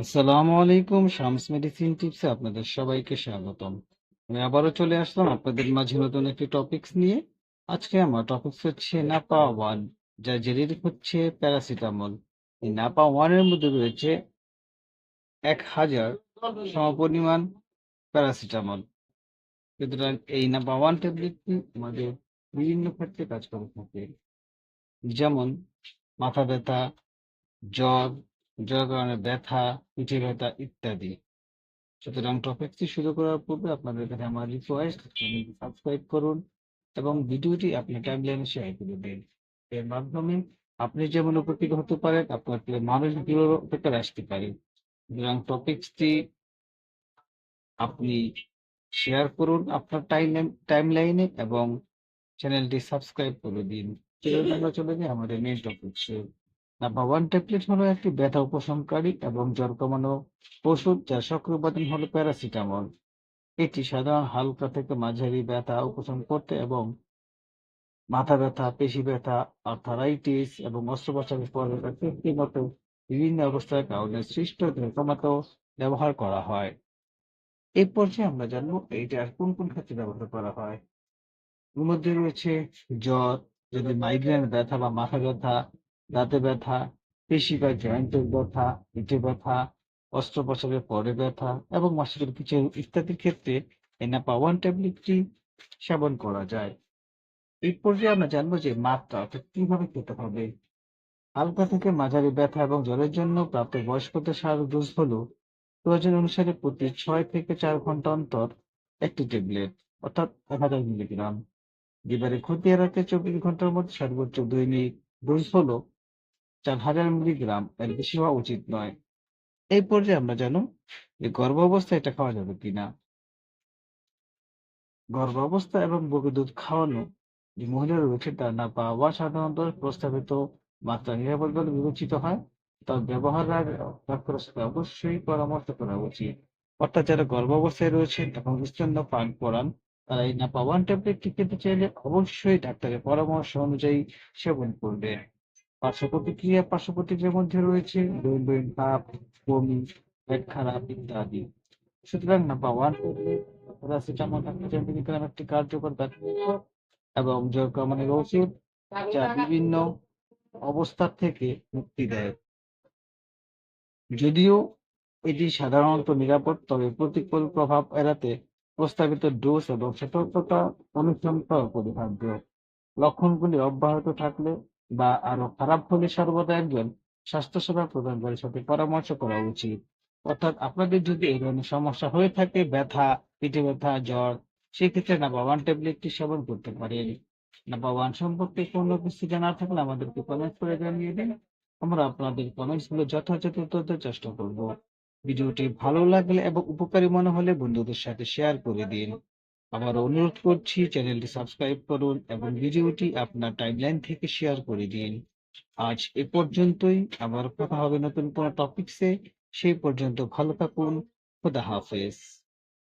আসসালামু আলাইকুম শামস মেডিসিন টিপসে আপনাদের সবাইকে স্বাগতম। আমি আবারও চলে আসলাম আপনাদের মাঝে নতুন একটি টপিকস নিয়ে। আজকে আমার টপিকস হচ্ছে নাপা ওয়ান যা জেনেরিক হচ্ছে প্যারাসিটামল। এই নাপা ওয়ানের মধ্যে রয়েছে এক হাজার সমপরিমাণ প্যারাসিটামল। সুতরাং এই নাপা ওয়ান ট্যাবলেটটি আমাদের বিভিন্ন ক্ষেত্রে কাজ করে থাকে। যেমন মাথা ব্যথা, জ্বর জ্বরের কারণে ব্যথা, পিঠে ব্যথা ইত্যাদি। সুতরাং টপিকটি শুরু করার পূর্বে আপনাদের কাছে আমার রিকোয়েস্ট সাবস্ক্রাইব করুন এবং ভিডিওটি আপনার টাইমলাইনে শেয়ার করে দিন। এর মাধ্যমে আপনি যেমন উপকৃত হতে পারেন, আপনার মানুষ মানুষগুলো উপকার আসতে পারে। সুতরাং টপিকসটি আপনি শেয়ার করুন আপনার টাইম টাইম টাইমলাইনে এবং চ্যানেলটি সাবস্ক্রাইব করে দিন। চলে যাই আমাদের মেইন টপিকসে নাম্বার ওয়ান ট্যাবলেট হলো একটি ব্যথা উপশমকারী এবং জ্বর কমানো ওষুধ যার সক্রিয় উপাদান হলো প্যারাসিটামল এটি সাধারণ হালকা থেকে মাঝারি ব্যথা উপশম করতে এবং মাথা ব্যথা, পেশি ব্যথা আর্থারাইটিস এবং অস্ত্রোপচারের পরে বিভিন্ন অবস্থার কারণে সৃষ্ট কমাতেও ব্যবহার করা হয়। এই পর্যায়ে আমরা জানব এইটার কোন কোন ক্ষেত্রে ব্যবহার করা হয়। এর মধ্যে রয়েছে জ্বর, যদি মাইগ্রেন ব্যথা বা মাথা ব্যথা দাঁতে ব্যথা, পেশি বা জয়েন্টের ব্যথা পিঠে ব্যথা, অস্ত্রোপচারের পরে ব্যথা এবং মাসিকের কিছু ইত্যাদির ক্ষেত্রে এনাপা ওয়ান ট্যাবলেটটি সেবন করা যায়। এই পর্যায়ে আমরা জানব যে মাত্রা অর্থাৎ কীভাবে খেতে হবে। হালকা থেকে মাঝারি ব্যথা এবং জ্বরের জন্য প্রাপ্ত বয়স্কদের স্বাভাবিক ডোজ হলো প্রয়োজন অনুসারে প্রতি ছয় থেকে চার ঘণ্টা অন্তর একটি ট্যাবলেট, অর্থাৎ এক হাজার মিলিগ্রাম। লিভারের ক্ষতি এড়াতে চব্বিশ ঘণ্টার মধ্যে সর্বোচ্চ দৈনিক ডোজ হলো চার হাজার মিলিগ্রাম এর বেশি হওয়া উচিত নয়। এই পর্যায়ে আমরা জানো যে গর্ভাবস্থায় এটা খাওয়া যাবে কিনা। গর্ভ অবস্থা এবং বুকে দুধ খাওয়ানো যে মহিলা রয়েছে তার না পাওয়া সাধারণত প্রস্তাবিত মাত্রা নিরাপদ বলে বিবেচিত হয়। তার ব্যবহার ডাক্তারের অবশ্যই পরামর্শ করা উচিত। অর্থাৎ যারা গর্ভাবস্থায় রয়েছেন এবং স্তন্য পান করান, তারা এই নাপা ওয়ান ট্যাবলেটটি খেতে চাইলে অবশ্যই ডাক্তারের পরামর্শ অনুযায়ী সেবন করবে। পার্শ্ব প্রতিক্রিয়া পার্শ্ব প্রতিক্রিয়ার মধ্যে রয়েছে দৈনন্দিন তাপ, বমি, পেট খারাপ ইত্যাদি। সুতরাং নাম্বার ওয়ান প্যারাসিটামল হাজার মিলিগ্রাম একটি কার্যকর এবং জ্বর ওষুধ যা বিভিন্ন অবস্থা থেকে মুক্তি দেয়। যদিও এটি সাধারণত নিরাপদ, তবে প্রতিকূল প্রভাব এড়াতে প্রস্তাবিত ডোজ এবং সতর্কতা অনুসরণ করা অপরিহার্য। লক্ষণগুলি অব্যাহত থাকলে বা আরও খারাপ হলে সর্বদা একজন স্বাস্থ্যসেবা প্রদানকারীর সাথে পরামর্শ করা উচিত। অর্থাৎ আপনাদের যদি এই ধরনের সমস্যা হয়ে থাকে, ব্যথা, পিঠে ব্যথা, জ্বর, সেক্ষেত্রে নাম্বার ওয়ান ট্যাবলেটটি সেবন করতে পারেন। নাম্বার ওয়ান সম্পর্কে কোনো কিছু জানার থাকলে আমাদেরকে কমেন্ট করে জানিয়ে দিন। আমরা আপনাদের কমেন্টসগুলো যথাযথ উত্তর চেষ্টা করব। ভিডিওটি ভালো লাগলে এবং উপকারী মনে হলে বন্ধুদের সাথে শেয়ার করে দিন। আবার অনুরোধ করছি চ্যানেলটি সাবস্ক্রাইব করুন এবং ভিডিওটি আপনার টাইমলাইন থেকে শেয়ার করে দিন। আজ এ পর্যন্তই, আবার কথা হবে নতুন কোনো টপিকসে সেই পর্যন্ত ভালো থাকুন, খোদা হাফেজ।